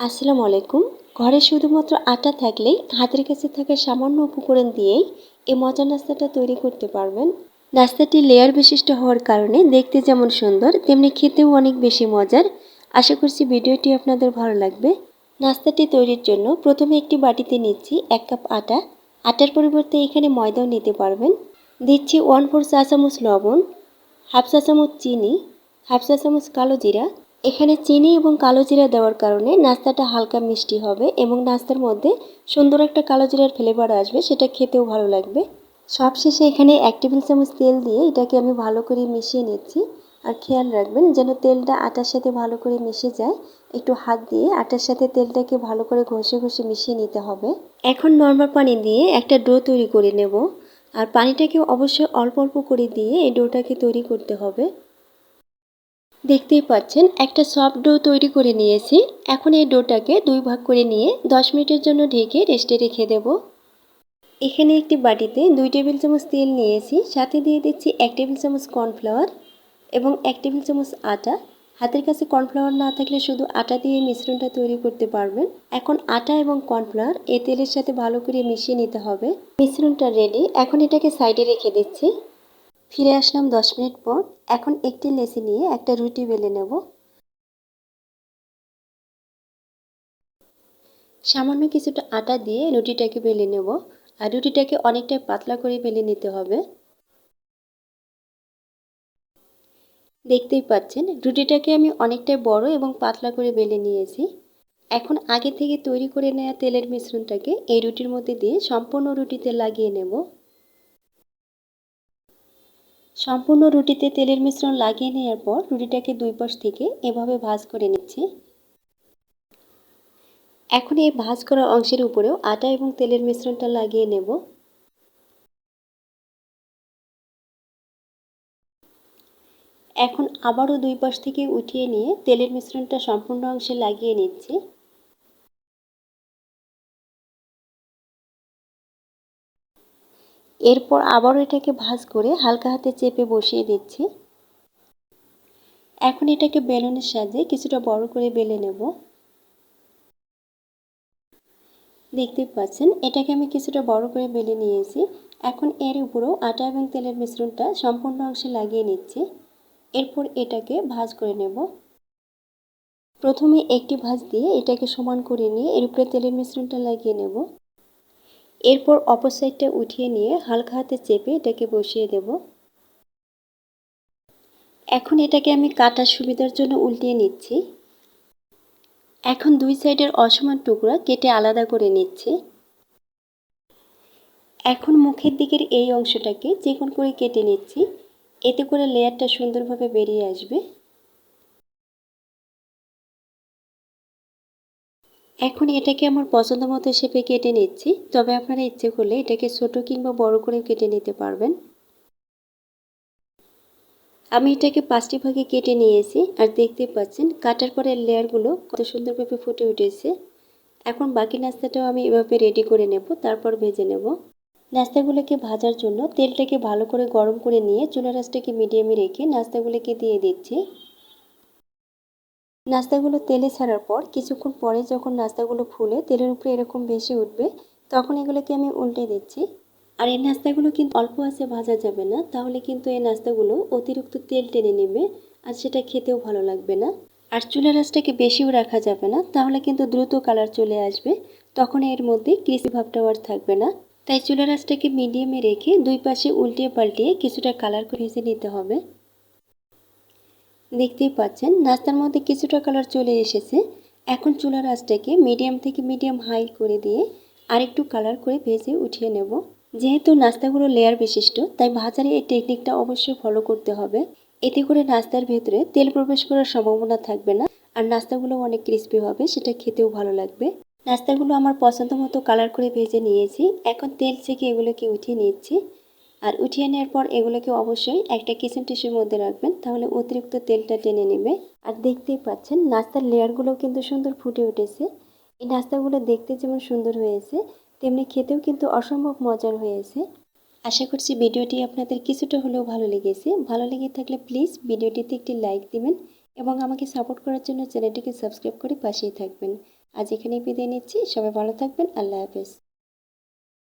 আসসালামু আলাইকুম। ঘরে শুধুমাত্র আটা থাকলেই, হাতের কাছে থাকা সামান্য উপকরণ দিয়েই এই মজার নাস্তাটা তৈরি করতে পারবেন। নাস্তাটি লেয়ার বিশিষ্ট হওয়ার কারণে দেখতে যেমন সুন্দর, তেমনি খেতেও অনেক বেশি মজার। আশা করছি ভিডিওটি আপনাদের ভালো লাগবে। নাস্তাটি তৈরির জন্য প্রথমে একটি বাটিতে নিচ্ছি এক কাপ আটা। আটার পরিবর্তে এখানে ময়দাও নিতে পারবেন। দিচ্ছি ওয়ান ফোর চা চামচ লবণ হাফ চা চামচ চিনি হাফ চা চামচ কালো জিরা এখানে চিনি এবং কালো জিরা দেওয়ার কারণে নাস্তাটা হালকা মিষ্টি হবে এবং নাস্তার মধ্যে সুন্দর একটা কালো জিরার ফ্লেভার আসবে, সেটা খেতেও ভালো লাগবে। সবশেষে এখানে এক টেবিল চামচ তেল দিয়ে এটাকে আমি ভালো করে মিশিয়ে নিচ্ছি। আর খেয়াল রাখবেন যেন তেলটা আটার সাথে ভালো করে মিশে যায়, একটু হাত দিয়ে আটার সাথে তেলটাকে ভালো করে ঘষে ঘষে মিশিয়ে নিতে হবে। এখন নর্মাল পানি দিয়ে একটা ডো তৈরি করে নেব। আর পানিটাকে অবশ্যই অল্প অল্প করে দিয়ে এই ডোটাকে তৈরি করতে হবে। দেখতেই পাচ্ছেন, একটা সফট ডো তৈরি করে নিয়েছি। এখন এই ডোটাকে দুই ভাগ করে নিয়ে 10 মিনিটের জন্য ঢেকে রেস্টে রেখে দেব। এখানে একটি বাটিতে দুই টেবিল চামচ তেল নিয়েছি, সাথে দিয়ে দিচ্ছি এক টেবিল চামচ কর্নফ্লাওয়ার এবং এক টেবিল চামচ আটা। হাতের কাছে কর্নফ্লাওয়ার না থাকলে শুধু আটা দিয়ে মিশ্রণটা তৈরি করতে পারবেন। এখন আটা এবং কর্নফ্লাওয়ার এই তেলের সাথে ভালো করে মিশিয়ে নিতে হবে। মিশ্রণটা রেডি এখন এটাকে সাইডে রেখে দিচ্ছি। ফিরে আসলাম দশ মিনিট পর। এখন একটি লেসি নিয়ে একটা রুটি বেলে নেব। সামান্য কিছুটা আটা দিয়ে রুটিটাকে বেলে নেব। আর রুটিটাকে অনেকটাই পাতলা করে বেলে নিতে হবে। দেখতেই পাচ্ছেন, রুটিটাকে আমি অনেকটাই বড় এবং পাতলা করে বেলে নিয়েছি। এখন আগে থেকে তৈরি করে নেওয়া তেলের মিশ্রণটাকে এই রুটির মধ্যে দিয়ে সম্পূর্ণ রুটিতে লাগিয়ে নেব। সম্পূর্ণ রুটিতে তেলের মিশ্রণ লাগিয়ে নেওয়ার পর রুটিটাকে দুই পাশ থেকে এভাবে ভাজ করে নিচ্ছি। এখন এই ভাজ করা অংশের উপরেও আটা এবং তেলের মিশ্রণটা লাগিয়ে নেব। এখন আবারও দুই পাশ থেকে উঠিয়ে নিয়ে তেলের মিশ্রণটা সম্পূর্ণ অংশে লাগিয়ে নিচ্ছি। এরপর আবারও এটাকে ভাজ করে হালকা হাতে চেপে বসিয়ে দিচ্ছি। এখন এটাকে বেলুনের সাহায্যে কিছুটা বড় করে বেলে নেব। দেখতে পাচ্ছেন, এটাকে আমি কিছুটা বড় করে বেলে নিয়েছি। এখন এর উপরেও আটা এবং তেলের মিশ্রণটা সম্পূর্ণ অংশে লাগিয়ে নিচ্ছি। এরপর এটাকে ভাজ করে নেব। প্রথমে একটি ভাজ দিয়ে এটাকে সমান করে নিয়ে এর উপরে তেলের মিশ্রণটা লাগিয়ে নেব। এরপর অপর সাইডটা উঠিয়ে নিয়ে হালকা হাতে চেপে এটাকে বসিয়ে দেব। এখন এটাকে আমি কাটার সুবিধার জন্য উল্টিয়ে নিচ্ছি। এখন দুই সাইডের অসমান টুকরা কেটে আলাদা করে নিচ্ছি। এখন মুখের দিকের এই অংশটাকে চিকন করে কেটে নিচ্ছি। এতে করে লেয়ারটা সুন্দরভাবে বেরিয়ে আসবে। এখন এটাকে আমার পছন্দ মতো শেপে কেটে নিচ্ছি। তবে আপনারা ইচ্ছে করলে এটাকে ছোট কিংবা বড় করে কেটে নিতে পারবেন। আমি এটাকে পাঁচটি ভাগে কেটে নিয়েছি আর দেখতে পাচ্ছেন কাটার পরে লেয়ারগুলো কত সুন্দরভাবে ফুটে উঠেছে। এখন বাকি নাস্তাটাও আমি এভাবে রেডি করে নেব, তারপর ভেজে নেব। নাস্তাগুলোকে ভাজার জন্য তেলটাকে ভালো করে গরম করে নিয়ে চুলা রাসটাকে মিডিয়ামে রেখে নাস্তাগুলোকে দিয়ে দিচ্ছি। নাস্তাগুলো তেলে ছাড়ার পর, কিছুক্ষণ পরে যখন নাস্তাগুলো ফুলে, তেলের উপরে এরকম বেশি উঠবে, তখন এগুলোকে আমি উল্টে দিচ্ছি। আর এই নাস্তাগুলো কিন্তু অল্প আছে, ভাজা যাবে না। তাহলে কিন্তু এই নাস্তাগুলো অতিরিক্ত তেল টেনে নেবে, আর সেটা খেতেও ভালো লাগবে না। আর চুলা রাসটাকে বেশিও রাখা যাবে না, তাহলে কিন্তু দ্রুত কালার চলে আসবে। তখন এর মধ্যে কৃষি ভাবটাও আর থাকবে না। তাই চুলা রাসটাকে মিডিয়ামে রেখে দুই পাশে উল্টিয়ে পাল্টিয়ে কিছুটা কালার করে নিতে হবে। দেখতেই পাচ্ছেন নাস্তার মধ্যে কিছুটা কালার চলে এসেছে। এখন চুলার আঁচটাকে মিডিয়াম থেকে মিডিয়াম হাই করে দিয়ে আরেকটু কালার করে ভেজে উঠিয়ে নেব। যেহেতু নাস্তাগুলো লেয়ার বিশিষ্ট, তাই ভাজারে এই টেকনিকটা অবশ্যই ফলো করতে হবে। এতে করে নাস্তার ভেতরে তেল প্রবেশ করার সম্ভাবনা থাকবে না, আর নাস্তাগুলো অনেক ক্রিস্পি হবে, সেটা খেতেও ভালো লাগবে। নাস্তাগুলো আমার পছন্দ মতো কালার করে ভেজে নিয়েছি। এখন তেল থেকে এগুলোকে উঠিয়ে নিচ্ছি। আর উঠিয়ে নেওয়ার পর এগুলোকে অবশ্যই একটা কিচেন টিস্যুর মধ্যে রাখবেন, তাহলে অতিরিক্ত তেলটা টেনে নেবে। আর দেখতেই পাচ্ছেন, নাস্তার লেয়ারগুলো কিন্তু সুন্দর ফুটে উঠেছে। এই নাস্তাগুলো দেখতে যেমন সুন্দর হয়েছে, তেমনি খেতেও কিন্তু অসম্ভব মজার হয়েছে। আশা করছি ভিডিওটি আপনাদের কিছুটা হলেও ভালো লেগেছে। ভালো লেগে থাকলে প্লিজ ভিডিওটিতে একটি লাইক দিবেন এবং আমাকে সাপোর্ট করার জন্য চ্যানেলটিকে সাবস্ক্রাইব করে পাশেই থাকবেন। আজ এখানেই বিদায় নিচ্ছি। সবাই ভালো থাকবেন। আল্লাহ হাফেজ।